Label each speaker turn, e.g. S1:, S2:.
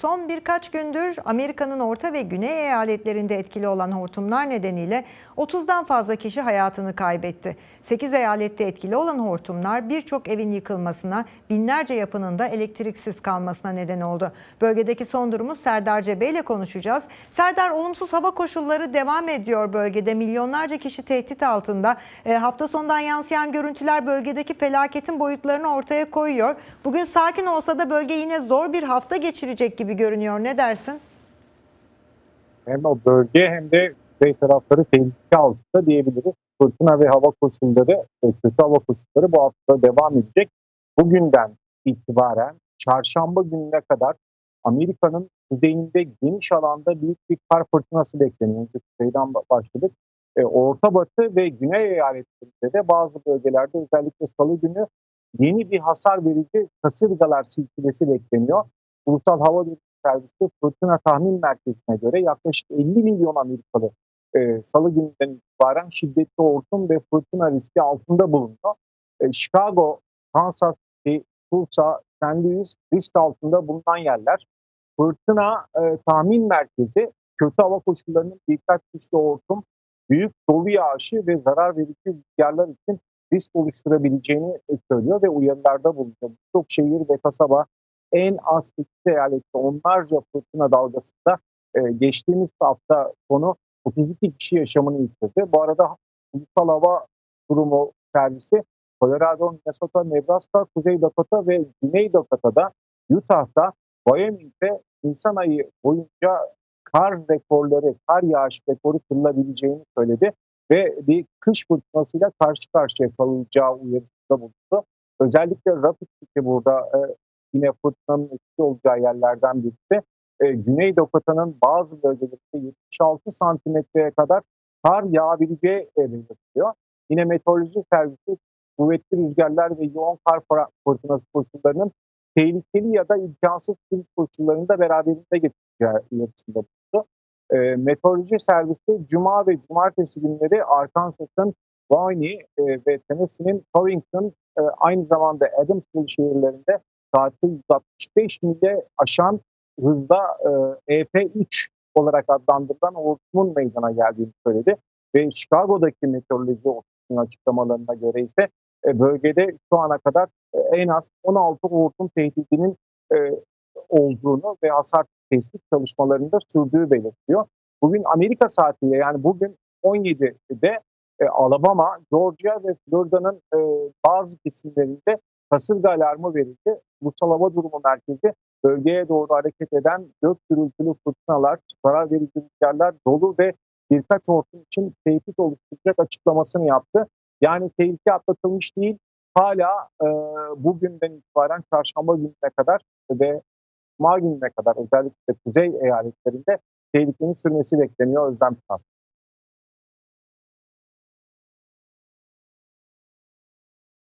S1: Son birkaç gündür Amerika'nın orta ve güney eyaletlerinde etkili olan hortumlar nedeniyle 30'dan fazla kişi hayatını kaybetti. 8 eyalette etkili olan hortumlar birçok evin yıkılmasına, binlerce yapının da elektriksiz kalmasına neden oldu. Bölgedeki son durumu Serdar Cebe ile konuşacağız. Serdar olumsuz hava koşulları devam ediyor bölgede. Milyonlarca kişi tehdit altında. E, hafta sonundan yansıyan görüntüler bölgedeki felaketin boyutlarını ortaya koyuyor. Bugün sakin olsa da bölge yine zor bir hafta geçirecek gibi görünüyor. Ne dersin?
S2: hem o bölge hem de kuzey tarafları tehlike altında diyebiliriz. Fırtına ve hava koşulları, kötü hava koşulları bu hafta devam edecek. Bugünden itibaren çarşamba gününe kadar Amerika'nın kuzeyinde geniş alanda büyük bir kar fırtınası bekleniyor. Önce kuzeyden başladık. E, Orta Batı ve Güney eyaletlerinde de bazı bölgelerde özellikle salı günü yeni bir hasar verici kasırgalar silsilesi bekleniyor. Ulusal Hava Servisi fırtına tahmin merkezine göre yaklaşık 50 milyon Amerikalı e, salı gününden itibaren şiddetli hortum ve fırtına riski altında bulunuyor. E, Chicago, Kansas City, Tulsa, St. Louis risk altında bulunan yerler. Fırtına e, tahmin merkezi kötü hava koşullarının birkaç güçlü hortum, büyük dolu yağışı ve zarar verici rüzgarlar için risk oluşturabileceğini söylüyor ve uyarılarda bulunuyor. Birçok şehir ve kasaba en az 8 eyalette onlarca fırtına dalgasında e, geçtiğimiz hafta sonu 32 kişi yaşamını yitirdi. Bu arada Ulusal Hava Durumu Servisi Colorado, Minnesota, Nebraska, Kuzey Dakota ve Güney Dakota'da, Utah'ta, Wyoming'de Nisan ayı boyunca kar rekorları, kar yağış rekoru kırılabileceğini söyledi ve bir kış fırtınasıyla karşı karşıya kalınacağı uyarısında bulundu. Özellikle Rapid City burada e, yine fırtınanın etkili olacağı yerlerden birisi. E, Güney Dakota'nın bazı bölgelerinde 76 santimetreye kadar kar yağabileceği belirtiliyor. Yine meteoroloji servisi kuvvetli rüzgarlar ve yoğun kar fırtınası koşullarının tehlikeli ya da imkansız sürüş koşullarında beraberinde getireceği uyarısında bulundu. E, meteoroloji servisi Cuma ve Cumartesi günleri Arkansas'ın Wayne e, ve Tennessee'nin Covington e, aynı zamanda Adamsville şehirlerinde saatte 165 milde aşan hızda e, EP3 olarak adlandırılan hortumun meydana geldiğini söyledi. Ve Chicago'daki meteoroloji ofisinin açıklamalarına göre ise e, bölgede şu ana kadar e, en az 16 hortum tehdidinin e, olduğunu ve hasar tespit çalışmalarında sürdüğü belirtiyor. Bugün Amerika saatiyle yani bugün 17'de e, Alabama, Georgia ve Florida'nın e, bazı kesimlerinde kasırga alarmı verildi. Ulusal Hava Durumu Merkezi bölgeye doğru hareket eden gök gürültülü fırtınalar, zarar verici rüzgarlar, dolu ve birkaç hortum için tehdit oluşturacak açıklamasını yaptı. Yani tehlike atlatılmış değil. Hala e, bugünden itibaren çarşamba gününe kadar ve cuma gününe kadar özellikle kuzey eyaletlerinde tehlikenin sürmesi bekleniyor Özlem Tutas.